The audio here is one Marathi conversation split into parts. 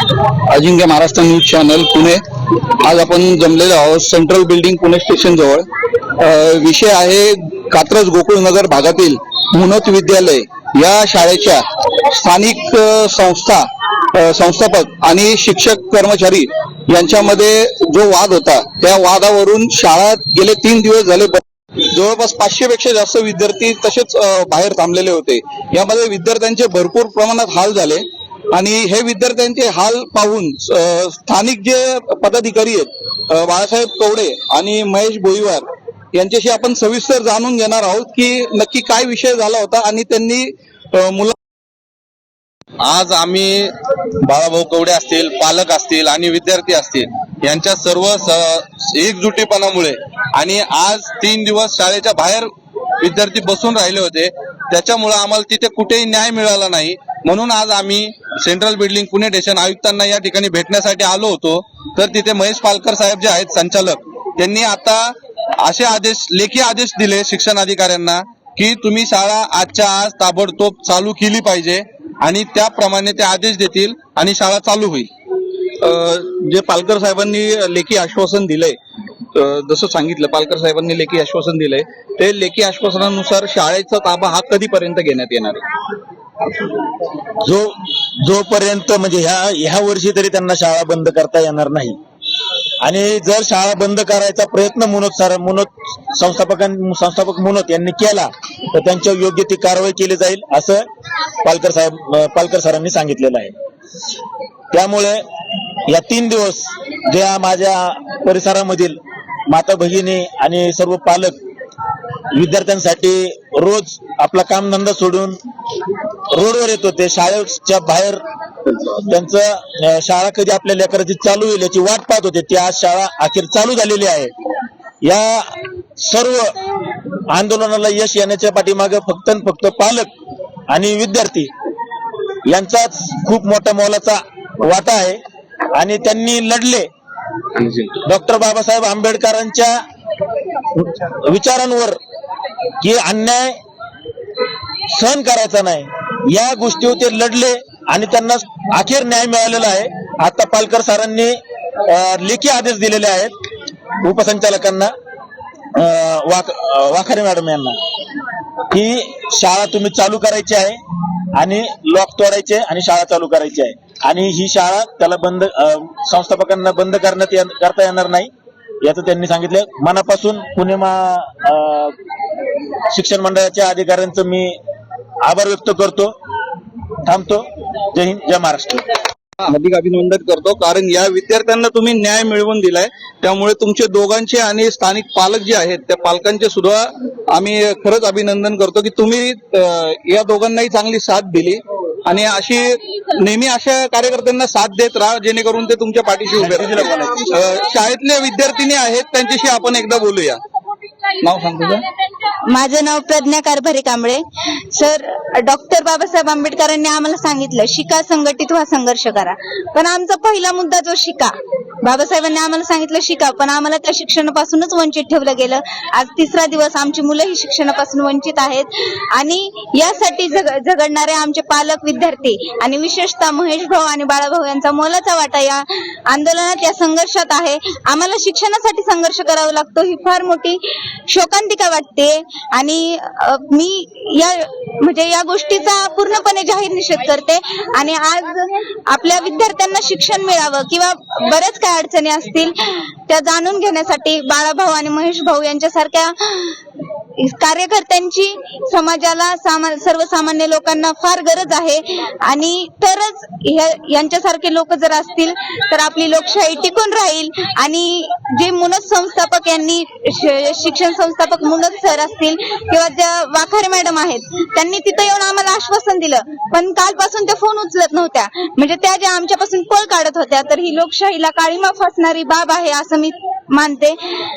Ajinkya Maharashtra news channel Pune. आज आपण जमलेलो आहोत सेंट्रल बिल्डिंग पुणे स्टेशन जवळ. विषय आहे कात्रज गोकुळनगर भागातील मुनत विद्यालय. या शाळेच्या स्थानिक संस्था संस्थापक आणि शिक्षक कर्मचारी यांच्यामध्ये जो वाद होता त्या वादावरून शाळा गेले तीन दिवस झाले. जवळपास पाचशे पेक्षा जास्त विद्यार्थी तसेच बाहेर थांबलेले होते. यामध्ये विद्यार्थ्यांचे भरपूर प्रमाणात हाल झाले. आणि हे विद्यार्थ्यांचे हाल पाहून स्थानिक जे पदाधिकारी आहेत बाळासाहेब कवडे आणि महेश बोईवार यांच्याशी आपण सविस्तर जाणून घेणार आहोत की नक्की काय विषय झाला होता आणि त्यांनी मुला आज आम्ही बाळाभाऊ कवडे असतील पालक असतील आणि विद्यार्थी असतील यांच्या सर्व एकजुटीपणामुळे आणि आज तीन दिवस शाळेच्या बाहेर विद्यार्थी बसून राहिले होते. त्याच्यामुळे आम्हाला तिथे कुठेही न्याय मिळाला नाही. म्हणून आज आम्ही सेंट्रल बिल्डिंग पुणे स्टेशन आयुक्तांना या ठिकाणी भेटण्यासाठी आलो होतो. तर तिथे महेश पालकर साहेब जे आहेत संचालक त्यांनी आता असे आदेश लेखी आदेश दिले शिक्षण अधिकाऱ्यांना की तुम्ही शाळा आजच्या आज ताबडतोब चालू केली पाहिजे आणि त्याप्रमाणे ते आदेश देतील आणि शाळा चालू होईल. जे पालकर साहेबांनी लेखी आश्वासन दिलंय जसं सांगितलं पालकर साहेबांनी लेखी आश्वासन दिलंय ते लेखी आश्वासनानुसार शाळेचा ताबा हा कधीपर्यंत घेण्यात येणार आहे? जो जोपर्यंत म्हणजे ह्या ह्या वर्षी तरी त्यांना शाळा बंद करता येणार नाही. आणि जर शाळा बंद करायचा प्रयत्न मुनोत सर मुनोत संस्थापक संस्थापक मुनोत यांनी केला तर त्यांच्यावर योग्य ती कारवाई केली जाईल असं पालकर साहेब पालकर सरांनी सांगितलेलं आहे. त्यामुळे या तीन दिवस ज्या माझ्या परिसरामधील माता भगिनी आणि सर्व पालक विद्यार्थ्यांसाठी रोज आपला कामधंदा सोडून रोडवर येत होते शाळेच्या बाहेर. त्यांचं शाळा कधी आपल्या लेकराची चालू होईल याची वाट पाहत होते. ती आज शाळा अखेर चालू झालेली आहे. या सर्व आंदोलनाला यश येण्याच्या पाठीमागे फक्त फक्त पालक आणि विद्यार्थी यांचाच खूप मोठा मोलाचा वाटा आहे. आणि त्यांनी लढले. डॉक्टर बाबासाहेब आंबेडकरांच्या विचारांवर की अन्याय सहन करायचा नाही. या गोष्टीवर ते लढले आणि त्यांना अखेर न्याय मिळालेला आहे. आता पालकर सरांनी लेखी आदेश दिलेले आहेत उपसंचालकांना वाक वाखारे मॅडम यांना. की शाळा तुम्ही चालू करायची आहे आणि लॉक तोडायचे आणि शाळा चालू करायची आहे. आणि ही शाळा त्याला बंद संस्थापकांना बंद करण्यात करता येणार नाही याचं त्यांनी सांगितलं. मनापासून पुणे शिक्षण मंडळाच्या अधिकाऱ्यांचं मी आभार व्यक्त करतो. थांबतो. जय हिंद जय महाराष्ट्र. हार्दिक अभिनंदन करतो. कारण या विद्यार्थ्यांना तुम्ही न्याय मिळवून दिलाय. त्यामुळे तुमचे दोघांचे आणि स्थानिक पालक जे आहेत त्या पालकांचे सुद्धा आम्ही खरंच अभिनंदन करतो की तुम्ही या दोघांनाही चांगली साथ दिली. आणि अशी नेहमी अशा कार्यकर्त्यांना साथ देत राहा जेणेकरून ते तुमच्या पाठीशी उभे राहतील. अ, शाळेतले विद्यार्थिनी आहेत त्यांच्याशी आपण एकदा बोलूया. नाव सांगतो माझं नाव प्रज्ञा कारभारी कांबळे. सर डॉक्टर बाबासाहेब आंबेडकरांनी आम्हाला सांगितलं शिका संघटित व्हा संघर्ष करा. पण आमचा पहिला मुद्दा जो शिका. बाबासाहेबांनी आम्हाला सांगितलं शिका. पण आम्हाला त्या शिक्षणापासूनच वंचित ठेवलं गेलं. आज तिसरा दिवस आमची मुलं ही शिक्षणापासून वंचित आहेत. आणि यासाठी झग- झगडणारे आमचे पालक विद्यार्थी आणि विशेषतः महेश भाऊ आणि बाळाभाऊ यांचा मोलाचा वाटा या आंदोलनात या संघर्षात आहे. आम्हाला शिक्षणासाठी संघर्ष करावा लागतो. ही फार मोठी शोकांतिका वाटते. आणि मी या म्हणजे या गोष्टीचा पूर्णपणे जाहीर निषेध करते. आणि आज आपल्या विद्यार्थ्यांना शिक्षण मिळावं किंवा बऱ्याच काय अडचणी असतील त्या जाणून घेण्यासाठी बाळाभाऊ आणि महेश भाऊ यांच्यासारख्या कार्यकर्त्यांची समाजाला सामा सर्वसामान्य लोकांना फार गरज आहे. आणि तरच यांच्यासारखे लोक जर असतील तर आपली लोकशाही टिकून राहील. आणि जे मुनत संस्थापक यांनी शिक्षण संस्थापक मुनत सर असतील किंवा ज्या वाखारे मॅडम आहेत त्यांनी तिथं येऊन आम्हाला आश्वासन दिलं. पण कालपासून त्या फोन उचलत नव्हत्या. म्हणजे त्या ज्या आमच्यापासून पळ काढत होत्या तर ही लोकशाहीला काळीमा फासणारी बाब आहे असं मी मानते.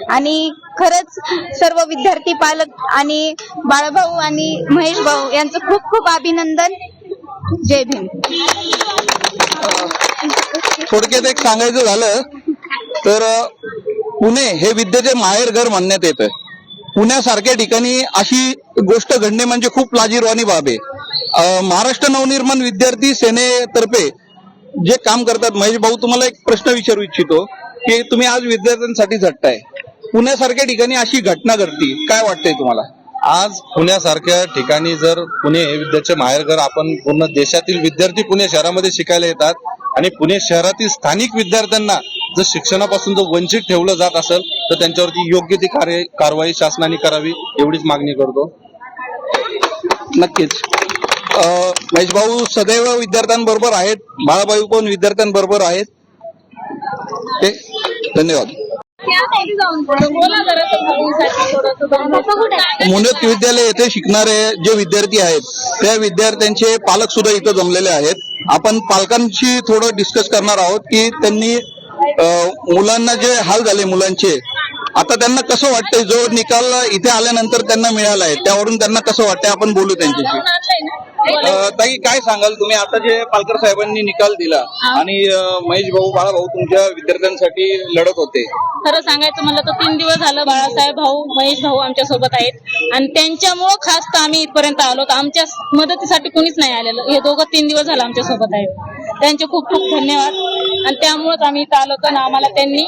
आणि खरंच सर्व विद्यार्थी पालक आणि बाळभाऊ आणि महेश भाऊ यांचं खूप खूप अभिनंदन. जय भीम. थोडक्यात एक सांगायचं झालं तर पुणे हे विद्येचे माहेर घर मानण्यात येतं पुण्यासारख्या ठिकाणी अशी गोष्ट घडणे म्हणजे खूप लाजीरवाणी बाब आहे. महाराष्ट्र नवनिर्माण विद्यार्थी सेनेतर्फे जे काम करतात महेश भाऊ तुम्हाला एक प्रश्न विचारू इच्छितो. की तुम्ही आज विद्यार्थ्यांसाठी झटताय. पुण्यासारख्या ठिकाणी अशी घटना घडती. काय वाटतंय तुम्हाला? आज पुण्यासारख्या ठिकाणी जर पुणे हे विद्याचे माहेरघर आपण पूर्ण देशातील विद्यार्थी पुणे शहरामध्ये शिकायला येतात आणि पुणे शहरातील स्थानिक विद्यार्थ्यांना जर शिक्षणापासून जर वंचित ठेवलं जात असेल तर त्यांच्यावरती योग्य ती कार्य कारवाई शासनाने करावी एवढीच मागणी करतो. नक्कीच. महेश भाऊ सदैव विद्यार्थ्यांबरोबर आहेत बाळाबाई पण विद्यार्थ्यांबरोबर आहेत. ते धन्यवाद. मुनत विद्यालय येथे शिकणारे जे विद्यार्थी आहेत त्या विद्यार्थ्यांचे पालक सुद्धा इथं जमलेले आहेत. आपण पालकांशी थोडं डिस्कस करणार आहोत की त्यांनी मुलांना जे हाल झाले मुलांचे आता त्यांना कसं वाटतंय? जो निकाल इथे आल्यानंतर त्यांना मिळाला आहे त्यावरून त्यांना कसं वाटतंय? आपण बोलू त्यांच्याशी. ताई काय सांगाल? तुम्ही आता जे पालकर साहेबांनी निकाल दिला आणि महेश भाऊ बाळा भाऊ तुमच्या विद्यार्थ्यांसाठी लढत होते. खरं सांगायचं म्हणलं तर तीन दिवस झालं बाळासाहेब भाऊ महेश भाऊ आमच्यासोबत आहेत. आणि त्यांच्यामुळं खास तर आम्ही इथपर्यंत आलो आमच्या मदतीसाठी कुणीच नाही आलेलं. हे दोघं तीन दिवस झालं आमच्यासोबत आहेत. त्यांचे खूप खूप धन्यवाद. आणि त्यामुळेच आम्ही इथं आलो तर आम्हाला त्यांनी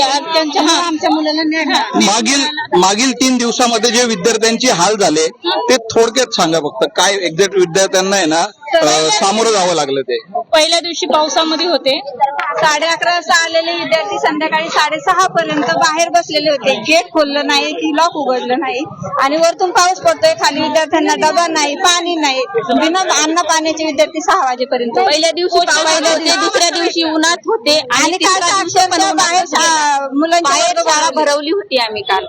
आज त्यांच्या हा, आमच्या मुलांना मागील मागील तीन दिवसामध्ये जे विद्यार्थ्यांचे हाल झाले ते थोडक्यात सांगा फक्त. काय एक्झॅक्ट विद्यार्थ्यांना आहे ना सामोरं जावं लागलं ते. पहिल्या दिवशी पावसामध्ये होते. साडे अकरा वाजता आलेले विद्यार्थी संध्याकाळी साडेसहा पर्यंत बाहेर बसलेले होते. गेट खोललं नाही की लॉक उघडलं नाही आणि वरतून पाऊस पडतोय. खाली विद्यार्थ्यांना डबा नाही पाणी नाही. बिना अन्न पाण्याचे विद्यार्थी सहा वाजेपर्यंत. पहिल्या दिवशी होते दुसऱ्या दिवशी उन्हात होते आणि काल अक्षरशः बाहेर. शा- मुलांच्या बाहेर शाळा भरवली. भरवली होती आम्ही काल.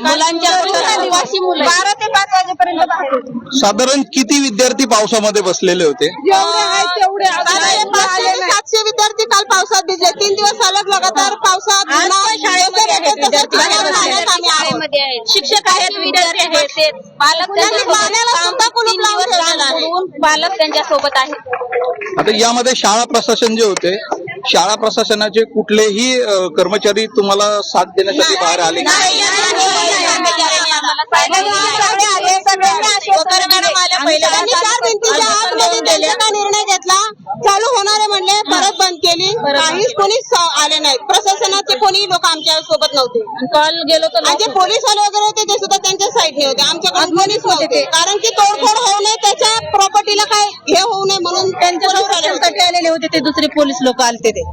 मुलांच्या प्रवासी मुलं. बारा ते पाच वाजेपर्यंत बाहेर होते. साधारण किती विद्यार्थी पावसामध्ये बसलेले होते आहेत तेवढे सातशे विद्यार्थी काल पावसात भिजले तीन दिवस सलग लगातार पावसात शिक्षक आहेत विद्यार्थी आहेत पालक पालक त्यांच्यासोबत आहेत आता यामध्ये शाळा प्रशासन जे होते शाळा प्रशासनाचे कुठलेही कर्मचारी तुम्हाला साथ देण्यासाठी बाहेर आले निर्णय घेतला. चालू होणारे म्हणले परत बंद केली. काहीच कोणीच आले नाहीत प्रशासनाचे कोणी लोक आमच्यासोबत नव्हते. काल गेलो तर जे पोलीस वाले वगैरे होते ते सुद्धा त्यांच्या साईडने होते. आमच्याकडे कोणीच नव्हते. कारण की तोडफोड होऊ नये त्याच्या प्रॉपर्टीला काय हे होऊ नये म्हणून त्यांच्या संरक्षणासाठी आलेले होते ते दुसरे पोलीस लोक आलते ते.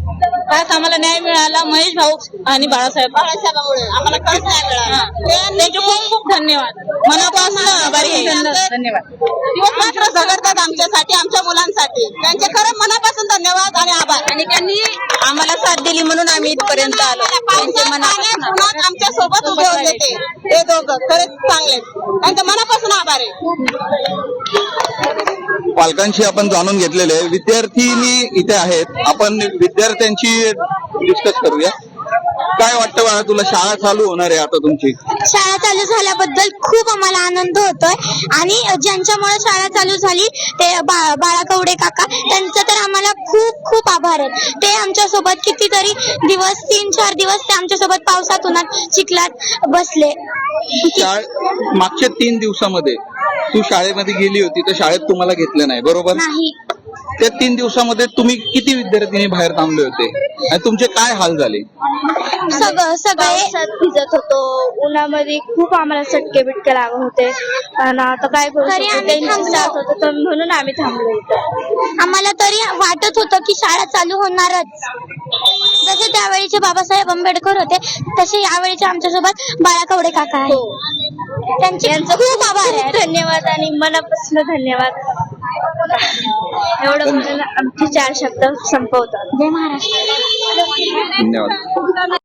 खास आम्हाला न्याय मिळाला. महेश भाऊ आणि बाळासाहेब. बाळासाहेबामुळे. आम्हाला खरंच नाही मिळाला. धन्यवाद. मनापासून आभारी. धन्यवाद. दिवस रात्र झगडतात आमच्यासाठी आमच्या मुलांसाठी. त्यांचे खरं मनापासून धन्यवाद आणि आभार. आणि त्यांनी आम्हाला साथ दिली म्हणून आम्ही इथपर्यंत आलो. त्यांचे मनापासून आमच्यासोबत उभे होते ते ते दोघं खरंच चांगले. त्यांच्या मनापासून आभार आहे. पालकांशी आपण जाणून घेतलेले आहे. विद्यार्थिनी इथे आहेत. आपण विद्यार्थ्यांची डिस्कस करूया. काय वाटतं बाळा तुला शाळा चालू होणार आहे आता तुमची? शाळा चालू झाल्याबद्दल खूप आम्हाला आनंद होतोय. आणि ज्यांच्यामुळे शाळा चालू झाली ते बा- बाळा कवडे काका त्यांचं तर आम्हाला खूप खूप आभार आहेत ते आमच्यासोबत कितीतरी दिवस तीन चार दिवस ते आमच्यासोबत पावसात उन्हात चिखलात बसले. शाळे मागच्या तीन दिवसामध्ये तू शाळेमध्ये गेली होती तर शाळेत तुम्हाला घेतलं नाही बरोबर? नाही. त्या तीन दिवसामध्ये तुम्ही किती विद्यार्थिनी बाहेर थांबले होते? आणि तुमचे काय हाल झाले? सगळं सगळे भिजत होतो. उन्हामध्ये खूप आम्हाला चटके बिटके लागत होते. आणि आता काय करू शकतो? म्हणून आम्ही थांबलो इथं. आम्हाला तरी वाटत होतं की शाळा चालू होणारच. जसे त्यावेळीचे बाबासाहेब आंबेडकर होते तसे यावेळीचे आमच्यासोबत बाळा कवडे काका आहे त्यांचे खूप आभार आहे. धन्यवाद आणि मनापासून धन्यवाद. एवढं म्हणून आमचे चार शब्द संपवतात जय महाराष्ट्र. धन्यवाद.